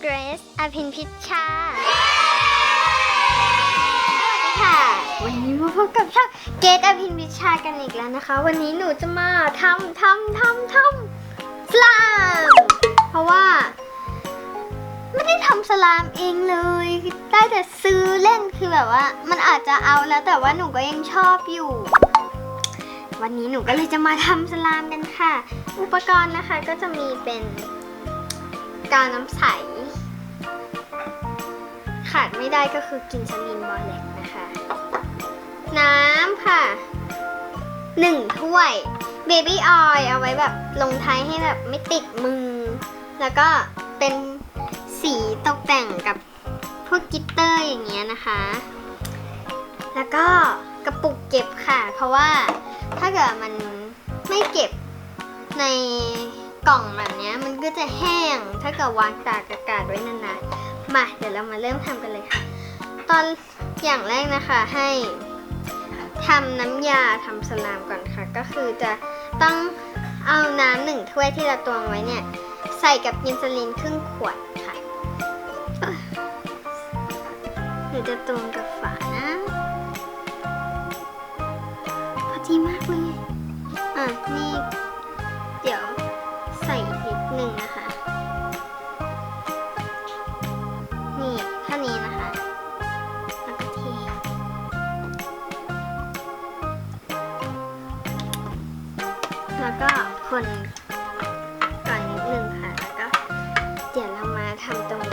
เกรซอภินพิชชา สวัสดีค่ะ วันนี้มาพบกับช่องเกตอภินพิชชากันอีกแล้วนะคะ วันนี้หนูจะมาทำทำทำทำสลาม เพราะว่า ไม่ได้ทำสลามเองเลย ได้แต่ซื้อเล่นคือแบบว่า มันอาจจะเอาแล้วแต่ว่าหนูก็ยังชอบอยู่ วันนี้หนูก็เลยจะมาทำสลามกันค่ะ อุปกรณ์นะคะก็จะมีเป็นกาวน้ำใส ขาดไม่ได้ก็คือกินสลินบอลเล็กนะคะ น้ำค่ะหนึ่งถ้วยเบบี้ออยเอาไว้แบบลงท้ายให้แบบไม่ติดมือ แล้วก็เป็นสีตกแต่งกับพวกกิตเตอร์อย่างเงี้ยนะคะ แล้วก็กระปุกเก็บค่ะ เพราะว่า ถ้าเกิดมันไม่เก็บในกล่องแบบนี้มันก็จะแห้ง ถ้าเกิดวางตากอากาศไว้นานๆ มาเดี๋ยวเรามาเริ่มทำกันเลยค่ะ ตอนอย่างแรกนะคะให้ทำน้ำยาทำสลามก่อนค่ะ ก็คือจะต้องเอาน้ำหนึ่งถ้วยที่เราตวงไว้เนี่ย ใส่กับยินซาลินครึ่งขวดค่ะเอ้ยเดี๋ยวจะตวงกับฝา ดีมากเลย อะ นี่ เดี๋ยวใส่อีกนิดหนึ่งนะคะ นี่เท่านี้นะคะแล้วก็เทแล้วก็คนก่อนนิดนึงค่ะ แล้วก็เดี๋ยวเรามาทำตรง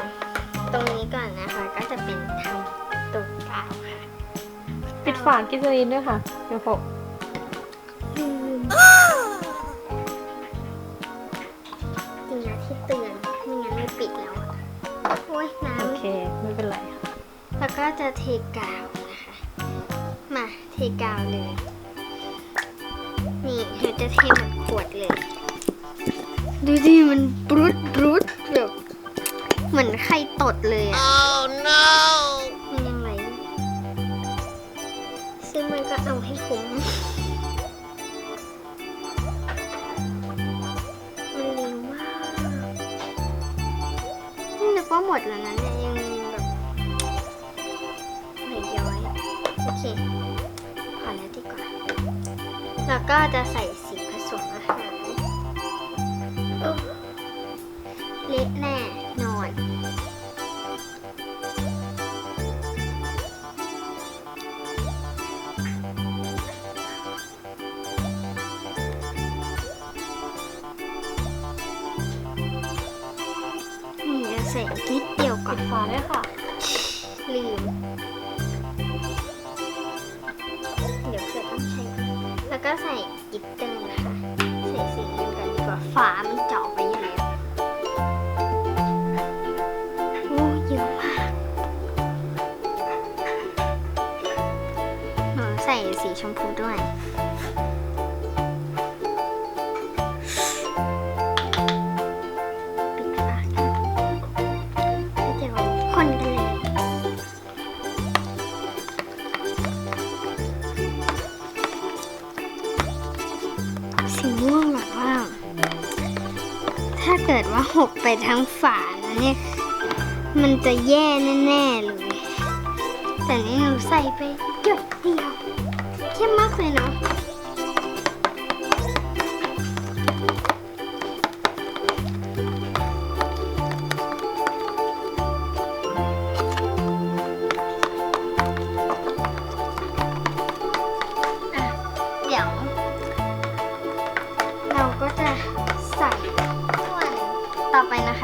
ตรงนี้ก่อนนะคะ ก็จะเป็นทำตรงกลางค่ะ ปิดฝากิซาลินด้วยค่ะเดี๋ยวผม ก็จะเทกาวนะคะ มาเทกาวเลย นี่เดี๋ยวจะเทหมดขวดเลย ดูดิมันบรุดบรุดแบบเหมือนไข่ตดเลยอะ oh no มันยังไงซึ่งมันก็เอาให้คุ้มมันเร็วมากนี่นึกว่าหมดแล้วนะเนี่ย แล้วก็จะใส่สีผสมอาหารโอ้เละแน่นอน นี่จะใส่นิดเดียวก่อปินดฝาด้วยค่ะ ลืม ก็ใส่กิตเตอร์นะคะใส่สีเดียวกันดีกว่าฝามันเจาะไปเยอะแล้วโอ้เยอะมากหนูใส่สีชมพูด้วย ถ้าเกิดว่าหกไปทั้งฝาแล้วเนี่ย มันจะแย่แน่ๆเลย แต่นี่หนูใส่ไปหยดเดียวเข้มมากเลยเนาะ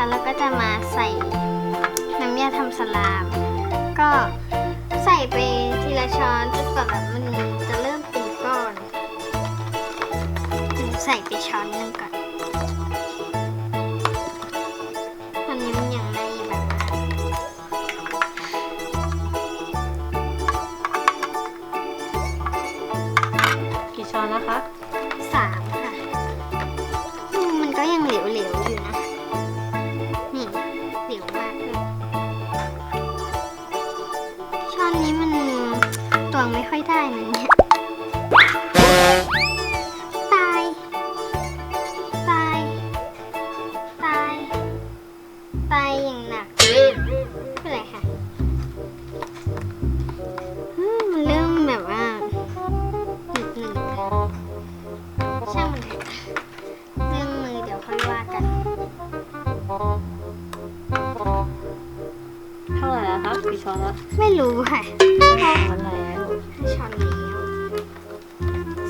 นะคะเราก็จะมาใส่น้ำยาทำสลาม ก็ใส่ไปทีละช้อนจนกว่าแบบมันจะเริ่มเป็นก้อน ใส่ไปช้อนหนึงก่อน ไปอย่างหนักเท่าไรค่ะมันเริ่มแบบว่าหนึบหนึบช่างมันเถอะเรื่องมือเดี๋ยวค่อยว่ากันเท่าไหร่แล้วครับกี่ช้อนแล้วไม่รู้ค่ะอะไรช้อนนี้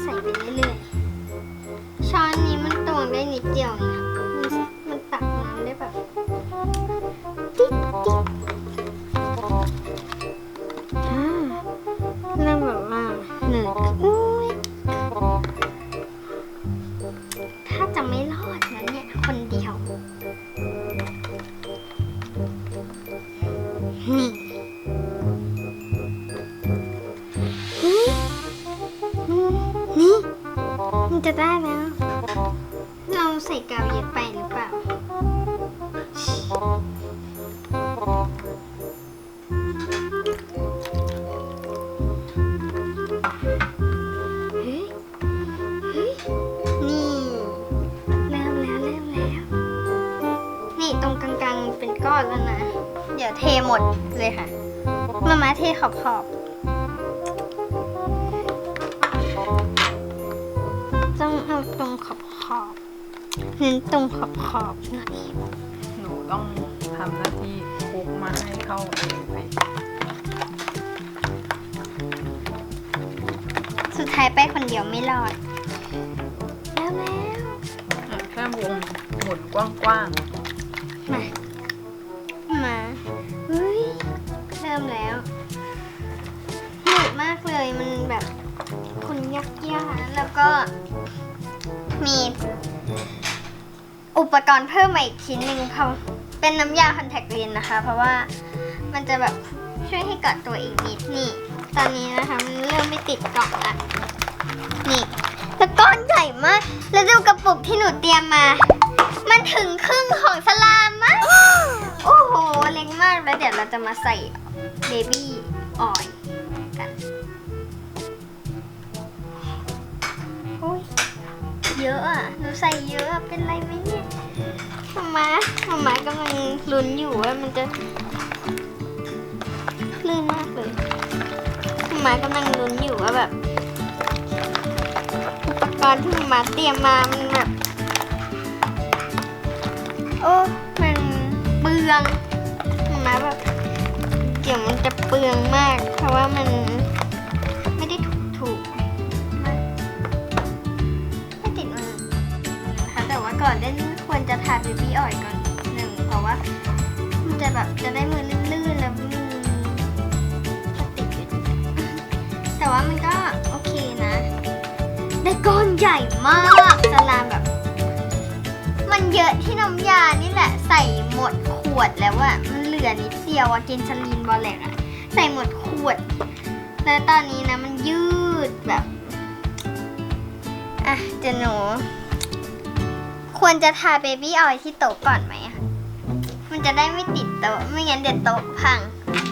ใส่ไปเรื่อยๆช้อนนี้มันตวงได้นิดเดียวเอง ถ้าจะไม่รอดนะเนี่ย คนเดียว นี่เฮ้ยอืมนี่มันจะได้แล้ว เราใส่กาวเยอะไปหรือ กลางๆเป็นก้อนแล้วนะ เดี๋ยวเทหมดเลยค่ะ มามาเทขอบขอบๆต้องเอาตรงขอบขอบๆเน้นตรงขอบขอบๆหน่อยหนูต้องทำหน้าที่คลุกมาให้เข้ากันไปสุดท้ายไปคนเดียวไม่รอด แล้วแล้ว แค่วงหมุนกว้างม ริ่มแล้วหนุกมากเลยมันแบบคนยากยากแล้วก็มีอุปกรณ์เพิ่มมาอีกชิ้นหนึ่งเขาเป็นน้ำยาคอนแทคเลนส์นะคะ เพราะว่ามันจะแบบช่วยให้เกาะตัวอีกนิดนี่ ตอนนี้นะคะมันเริ่มไม่ติดกล่องละนี่แล้วก้อนใหญ่มาก แล้วดูกระปุกที่หนูเตรียมมา มันถึงครึ่งของสลามมาก โอ้โห เล็กมากแล้วเดี๋ยวเราจะมาใส่เบบี้ออยกันโอ้ยเยอะอะหนูใส่เยอะเป็นไรไหมเนี่ยมามามาม่ากำลังลุ้นอยู่ว่ามันจะลื่นมากเลยมาม่ากำลังลุ้นอยู่ว่าแบบอุปกรณ์ที่มาม่าเตรียมมามันแบบ โอ้มันเปลื องมาแบบเดี๋ยวมันจะเปลืองมาก เพราะว่ามันไม่ได้ถูกถูกๆมไม่ติดมือนะคะแต่ว่าก่อนเล่นควรจะทาเบบี้ออยล์ก่อนหนึ่งเพราะว่า มันจะแบบจะได้มือลื่นๆแล้วมือจะติดอยู่แต่ว่ามันก็โอเคนะ ได้ก้อนใหญ่มากสลามแบบ มันเยอะที่น้ำยานี่แหละใส่หมด วดแล้วอะมันเหลือนิดเดียวอะเกนชลีนบอลแลกอะใส่หมดขวด แล้วตอนนี้นะมันยืดแบบอะเจะหนู ควรจะทาเบบี้ออยที่โต๊ะก่อนไหมอะมันจะได้ไม่ติดโต๊ะไม่งั้นเดี๋ยวโต๊ะพัง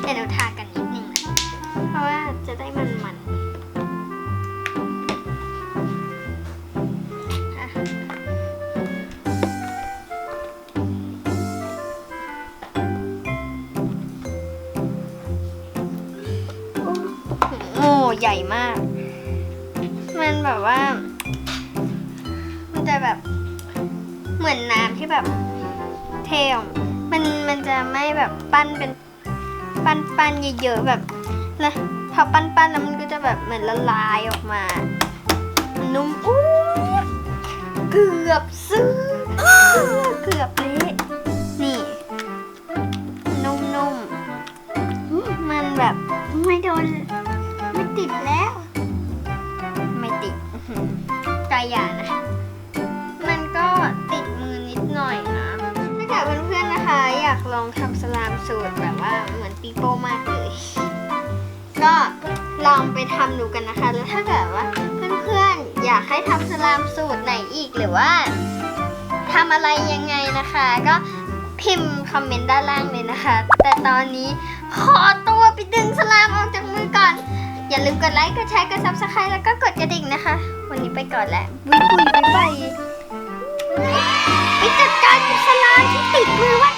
เดี๋ยวหนูทากันนิดนึงนะเพราะว่าจะได้มันมัน ใหญ่มาก มันแบบว่า มันจะแบบเหมือนน้ำที่แบบเทออกมันมันจะไม่แบบปั้นเป็นปั้นปั้นเยอะๆแบบแล้วพอปั้นปั้นแล้วมันก็จะแบบเหมือนละลายออกมา นุ่มอู้เกือบซื้อเกือบเละนี่ นุ่มๆ มันแบบไม่โดน ติดแล้ว ไม่ติดอื้อหือกายานะ มันก็ติดมือนิดหน่อยนะ ถ้าเกิดเพื่อนๆนะคะ อยากลองทำสลามสูตรแบบว่าเหมือนปีโป้มากเลย ก็ลองไปทำดูกันนะคะ แล้วถ้าเกิดว่าเพื่อนๆอยากให้ทำสลามสูตรไหนอีกหรือว่าทำอะไรยังไงนะคะ ก็พิมพ์คอมเมนต์ด้านล่างเลยนะคะ แต่ตอนนี้ขอตัวไปดึงสลามออกจากมือก่อน อย่าลืมกดไลค์ กดแชร์ กดซับสไครต์แล้วก็กดกระดิ่งนะคะ วันนี้ไปก่อนแล้วบุยบุยบายบายไปจัดการสลาที่ติดมือไว้